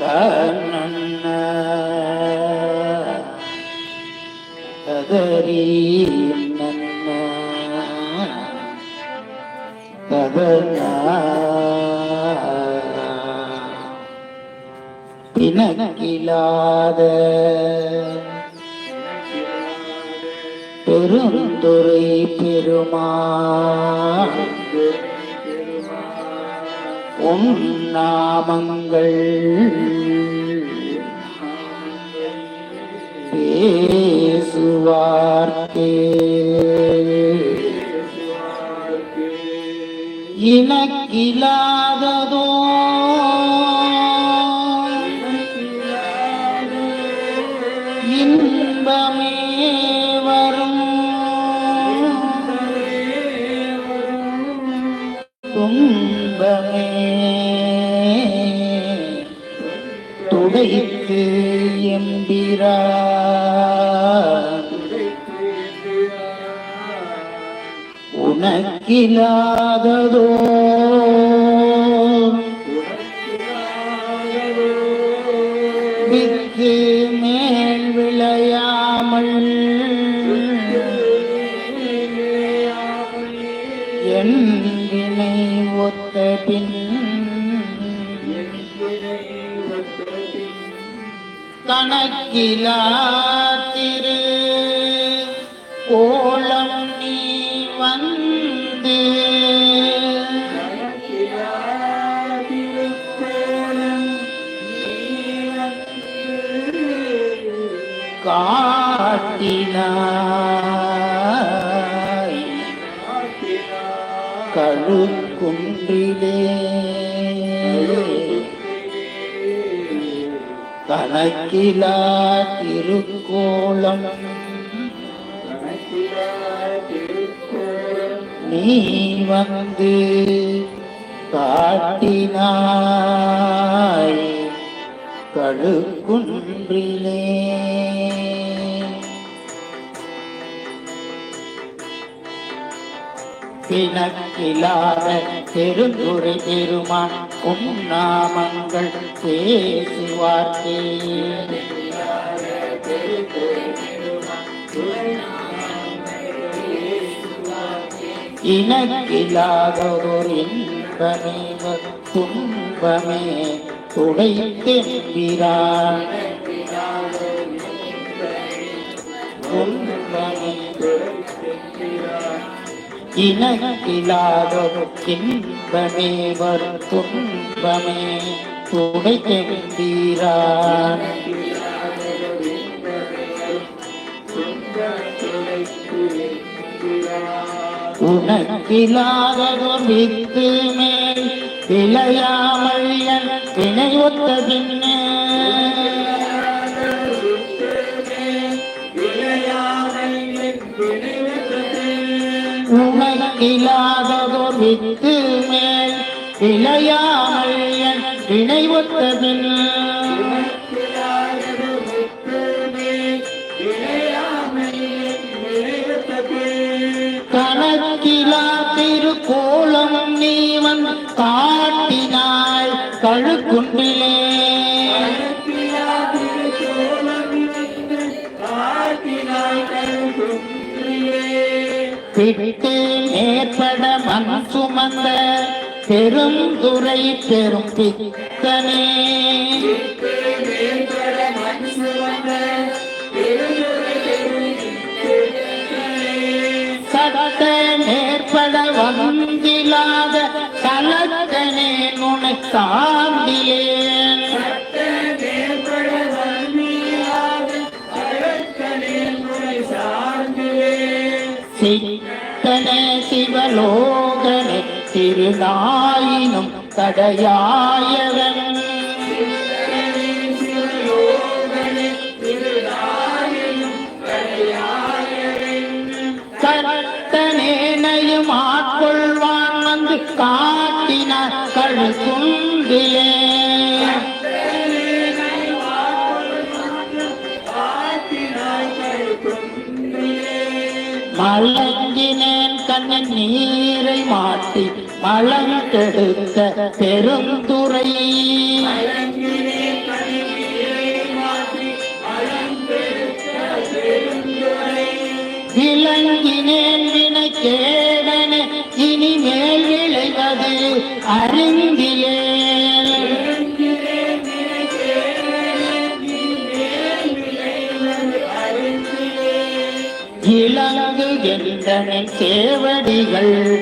தன்னன்ன பிணக்கிலாத பெருந்துரை பெருமா உம் நாமங்கள். பேசுவார்க்கே. இனக்கிலாததோ எம்பிரா உனக்கிலாததோ வித்து மேல் விளையாமல் என் வினை ஒத்த பின் கணக்கிலா திரு. கோலம் நீ வந்து. காட்டினாய். கழுக்குன்றிலே கணக்கிலா திருக்கோளம் நீ வந்து காட்டினாய் கழுக்குன்றிலே பிணக்கிலாத பெருந்துரை பெருமான் உன்னாமங்கள் பேசுவார்க்கே இனக்கிலாதோர் இன்பமே துன்பமே துடைத்தெம்பிரான் துன்பமே இனக்கிலாதோர் இன்பமே வரும் துன்பமே துடைத்தெம்பிரான் உனக்கிலாததோர் வித்து மேல் விளையாமல் என் வினை பின்னே. இல்லாததோர் வித்து மேல் இளையாமல் என் வினை கணக்கிலா திருக்கோலம் நீவன் காட்டினாய் கழுக்கு பிட்டு மேற்பட மண் சுமந்த பெரும் துறை பெரும் பித்தனே. சட்ட மேற்பட வந்திலாத கலக்கனே நுனை சாந்திலேன் சிவலோகனே திருநாயினும் தடையாயவன். கட்டனேனையும் ஆட்கொள்வான் வந்து காட்டினார் கழுக்குண்டிலே மலங்கினேன் கண்ணன் நீரை மாற்றி மலம் கெடுத்த பெருந்துரை விளங்கினேன் வினை கேடன இனிமேல் விளைவது அறிந்தி இவைகள்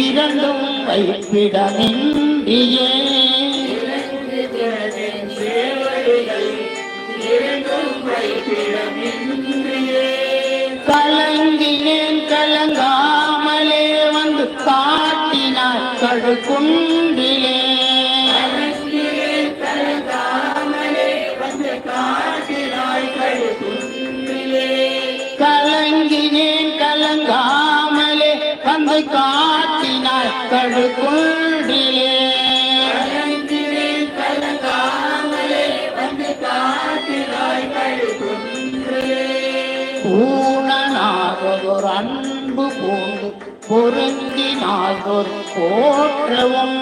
இரண்டும் வைப்பிடமின்றியே கலங்கினேன் கலங்காமலே வந்து காட்டினார் கடுக்குண்டு பூணனாகதொரு அன்பு பூண்டு பொருந்தினாகொரு போற்றவும்.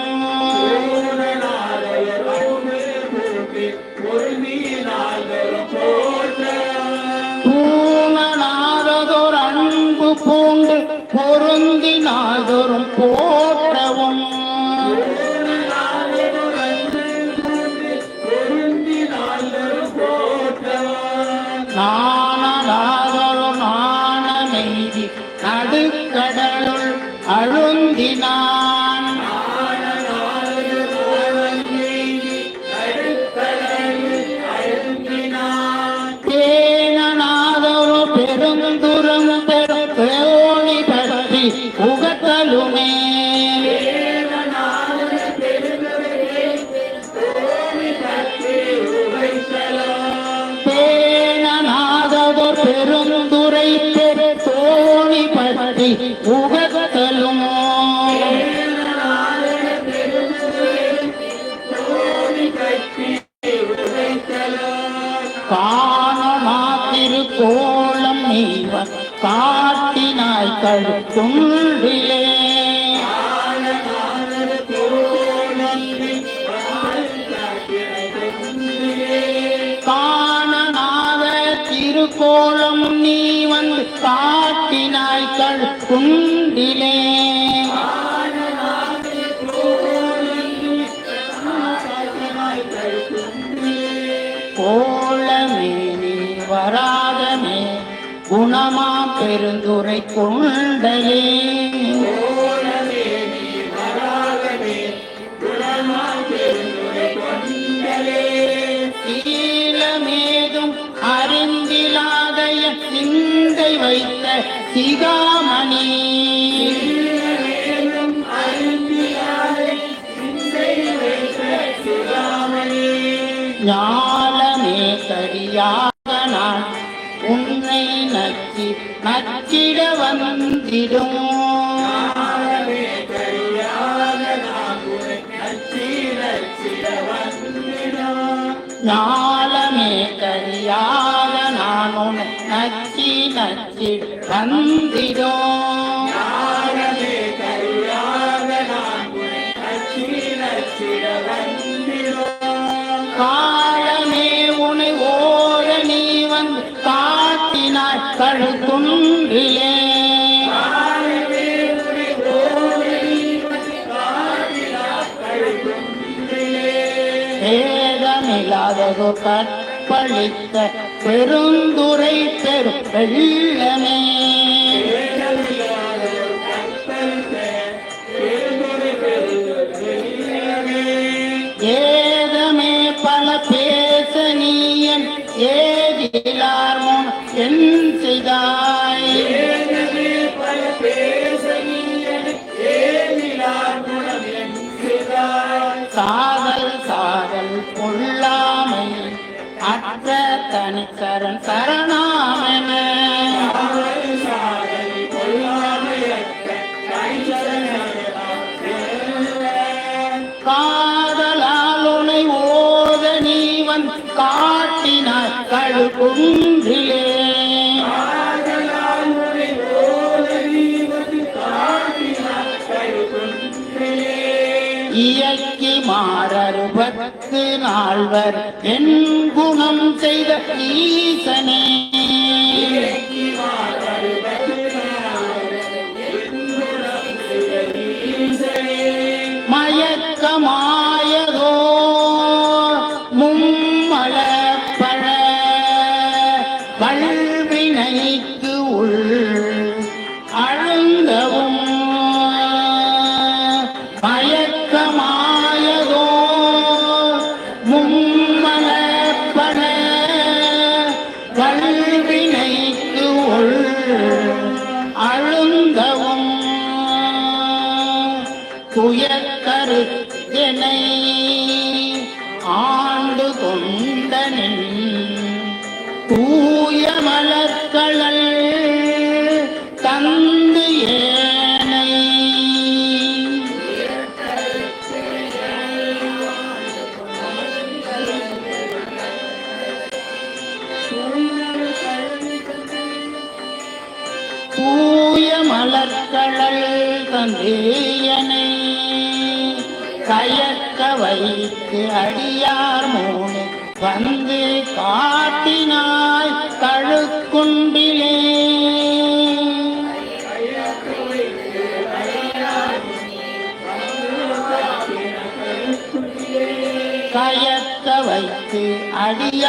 பூணனாகதொரு அன்பு பூண்டு பொருந்தினாகொரும் போற்றவும். நாணலாதொரு நடுக்கடலுள் அழுந்தினான். தேனநாதோ பெருந்துரம் பெரும் பேணி பற்றி உகத்தலுமே பேணநாதொரு பெருந்துரை பெரு தோணி பற்றி பெருந்துரை கொண்டலே சீலமேதும் அறிந்திலாதைய சிந்தை வைத்த சிகாமணி. ஞானமே சரியா நச்சிட வந்திடும் ஞாலமே கரியாக நான் உன்னை நச்சி நச்சி வந்திடும் ஏதமில்லாததோ கற்பழித்த பெருந்துரை பெரு வெள்ளமே. ஏதமே பல பேச நீயன் ஏதிலார் முன் என் செய்தாய். சாதல் கழுகுன்றிலே இயக்கி மாறறுபத்து நால்வர் என் குணம் செய்த ஈசனே.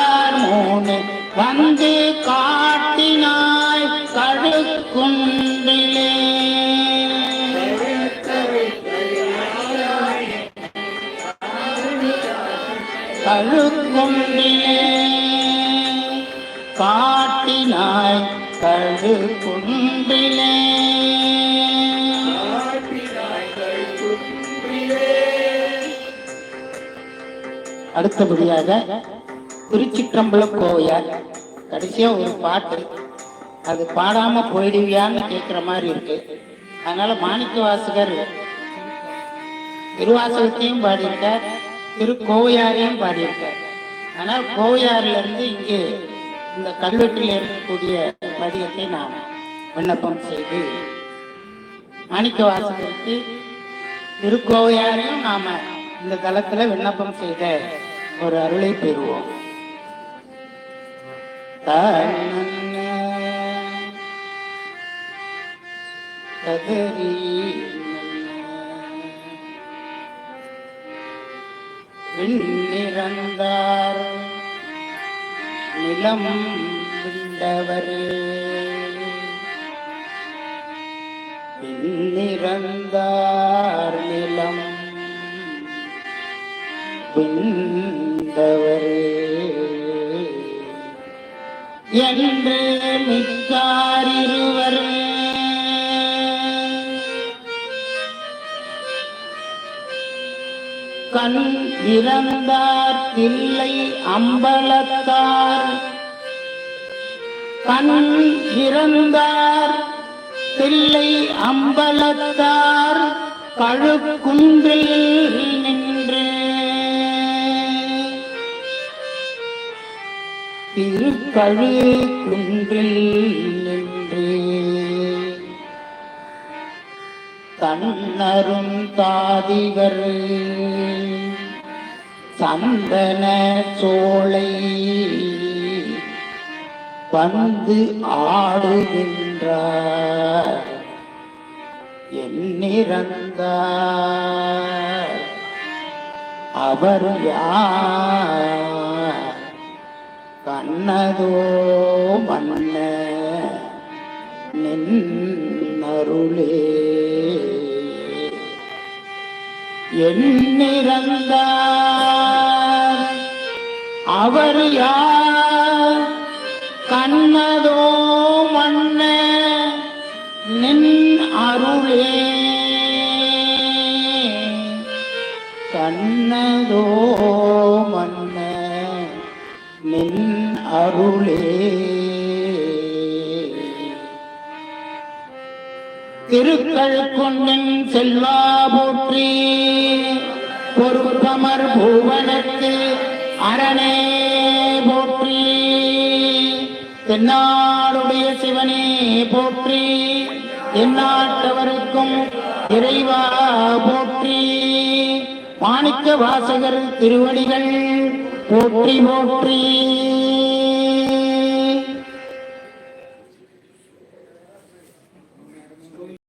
அடியார் மூணு வந்து காட்டினாய் கழுக்குண்டிலே கழுக்குண்டிலே காட்டினாய் கழுக்குண்டிலே அடுத்தபடியாக திருச்சிற்றம்பலம் கோவையார் கடைசியா ஒரு பாட்டு. அது பாடாம போயிடுவியான்னு கேட்குற மாதிரி இருக்கு. அதனால மாணிக்க வாசகர் திருவாசகத்தையும் பாடியிருக்கார் திருக்கோவையாரையும் பாடியிருக்கார். ஆனால் கோவையாறுல இருந்து இங்கே இந்த கல்வெட்டில் இருக்கக்கூடிய பதியத்தை நாம் விண்ணப்பம் செய்து மாணிக்க வாசகருக்கு திருக்கோவையாரையும் நாம இந்த தளத்துல விண்ணப்பம் செய்த ஒரு அருளை பெறுவோம். தன்னன்ன கதறி விண்ணிறந்தார் நிலம் விண்டவரே விண்ணிறந்தார் நிலம் விண்டவரே என்று மிக்காரிருவர் கண் இறந்தார் தில்லை அம்பலத்தார். கண் இறந்தார் தில்லை அம்பலத்தார். கழுக்குன்றில் நின்று திருக்கழு குன்றில் நின்று தன்னரும் தாதிவர் சந்தன சோலை வந்து ஆடுகின்றார் எண்ணிறந்தார் அவர் யார் கண்ணதோ மன்ன நின்னருளே. எண்ணிறந்தார் அவர் யார்? கண்ணதோ மன்ன நின் அருளே கண்ணதோ அருளே திருக்கள் கொண்டின் செல்வா போற்றி. பொறுப்பமர் பூவனத்து அரணே போற்றி. தென்னாளுடைய சிவனே போற்றி. எந்நாட்டவருக்கும் இறைவா போற்றி. மாணிக்க வாசகர் திருவடிகள் போற்றி போற்றி.